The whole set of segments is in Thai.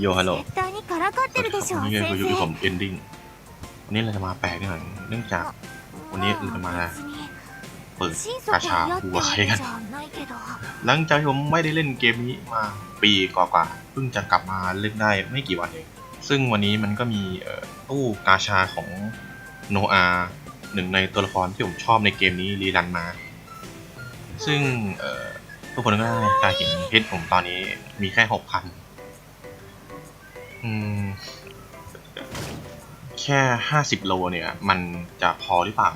โยฮัลโหล 絶対にからかってるでしょ วัน 先 นี้คืออยู่กับผ 生 มเอนดิ้งวันนี้เราจะมาแปลกนิดหน่อยเนื่องจาก วันนี้เราจะมา 別に เปิด 心 กา 底 ชา 嫌って หัว わ ใคร け กัน じゃないけど หลังจากที่ผมไม่ได้เล่นเกมนี้มาปีกว่าๆเพิ่งจะกลับมาเล่นได้ไม่กี่วันเอง ซึ่งวันนี้มันก็มีเอ่อตู้กาชาของโนอาหนึ่งในตัวละครที่ผมชอบในเกมนี้รีรันมา ซึ่งเอ่อทุกคนก็ได้จะเห็นเพชรผมตอนนี้มีแค่หกพัน อืม แค่ห้าสิบโลเนี่ย มันจะพอหรือเปล่า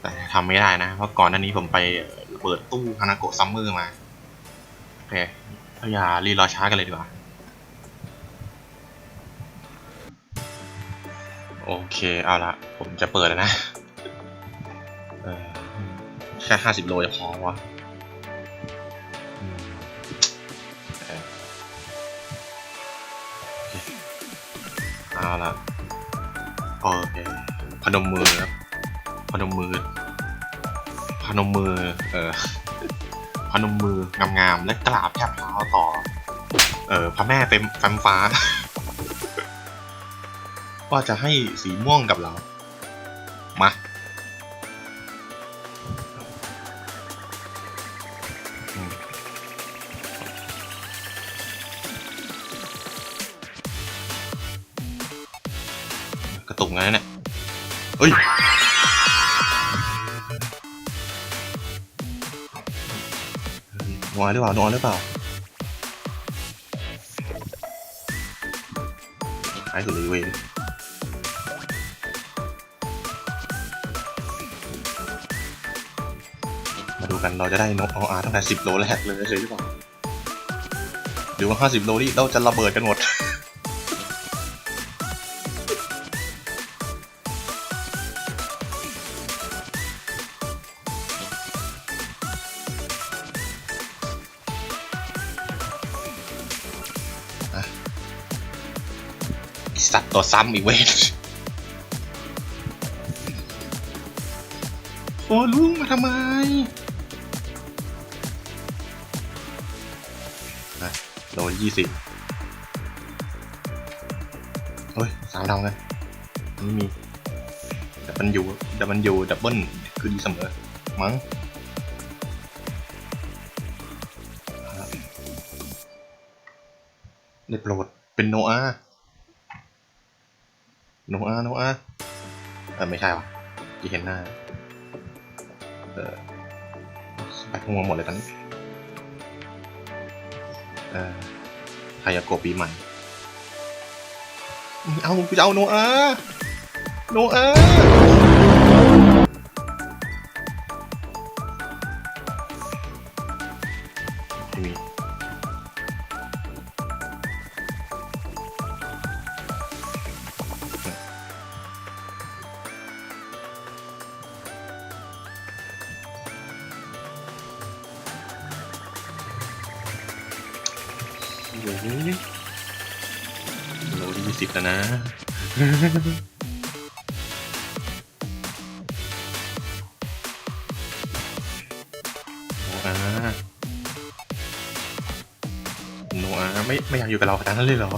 แต่ทำไม่ได้นะ เพราะก่อนหน้านี้ผมไปเปิดตู้ฮานาโกะซัมเมอร์มา โอเคเราอย่ารีรอช้ากันเลยดีกว่า โอเค เอาละ ผมจะเปิดแล้วนะแค่ห้าสิบโลจะพอวะ เอาละโอเคพนมมือครับพนมมือ พนมมือ เออพนมมืองามๆและกราบแทบเท้าต่อ เออพระแม่เป็นแฟมฟ้า ว่าจะให้สีม่วงกับเรา มา กระตุกไงเนี่ยเฮ้ยนัวหรือเปล่านัวหรือเปล่าหายสุดเลยเวนมาดูกันเราจะได้นกออาตั้งแต่สิบโลแรกเลยเลยหรือเปล่าหรือว่าห้าสิบโลนี่เราจะระเบิดกันหมด สัตว์ตัวซ้ำอีเวนโอ้ลุงมาทำไมโดนยี่สิบเฮ้ยสามดาวไงไม่มีดับเบิลยูดับเบิลยูดับเบิลคือดีเสมอ มั้งได้โปรดเป็นโนอา โนอาโนอาเออไม่ใช่วะที่เห็นหน้า เออไปทั้งหมดเลยตอนนี้ เออคายาโกปีใหม่ไม่เอากูจะเอาโนอาโนอา เฮ้ยโลยี่สิบแล้วนะโนอาโนอาไม่ไม่อยากอยู่กับเราขนาดนั้นเลยเหรอ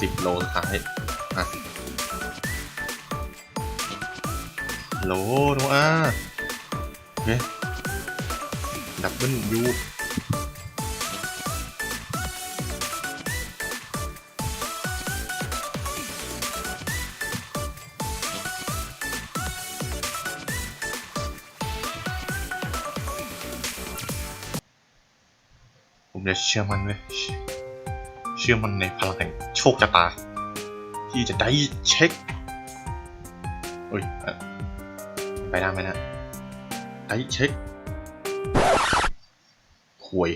สิบโลสุดท้ายอะโลโนอา เคดับเบิลยูผมจะเชื่อมันเลย เชื่อมันในพลังแห่งโชคชะตา ที่จะได้เช็คเฮ้ยไปได้ไหมนะ ไอ้เช็คหวย